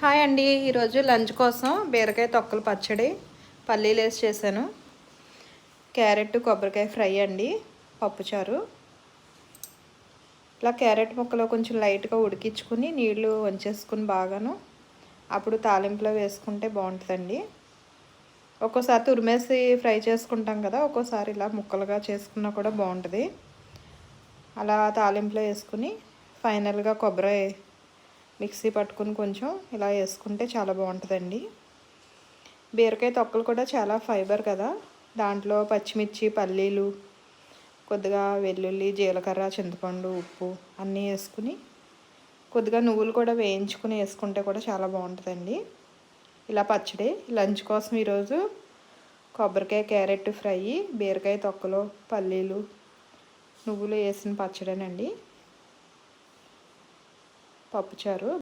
Hi అండి ఈరోజు lunch కోసం బీరకాయ తొక్కలు పచ్చడి పల్లీలు వేసి చేశాను. క్యారెట్ కొబ్బరికాయ ఫ్రై అండి పప్పుచారు ఇలా క్యారెట్ ముక్కలు కొంచెం లైట్గా ఉడికించుకుని నీళ్ళు వంచేసుకుని బాగాను. అప్పుడు తాలింపులో వేసుకుంటే బాగుంటుందండి. ఒక్కోసారి తురిమేసి ఫ్రై చేసుకుంటాం కదా ఒక్కోసారి ఇలా ముక్కలుగా చేసుకున్నా కూడా బాగుంటుంది. అలా తాలింపులో వేసుకుని ఫైనల్గా కొబ్బరి మిక్సీ పట్టుకుని కొంచెం ఇలా వేసుకుంటే చాలా బాగుంటుందండి. బీరకాయ తొక్కలు కూడా చాలా ఫైబర్ కదా. దాంట్లో పచ్చిమిర్చి పల్లీలు కొద్దిగా వెల్లుల్లి జీలకర్ర చింతపండు ఉప్పు అన్నీ వేసుకుని కొద్దిగా నువ్వులు కూడా వేయించుకుని వేసుకుంటే కూడా చాలా బాగుంటుందండి. ఇలా పచ్చడి లంచ్ కోసం ఈరోజు కొబ్బరికాయ క్యారెట్ ఫ్రై బీరకాయ తొక్కలు పల్లీలు నువ్వులు వేసిన పచ్చడేనండి. పప్పుచారు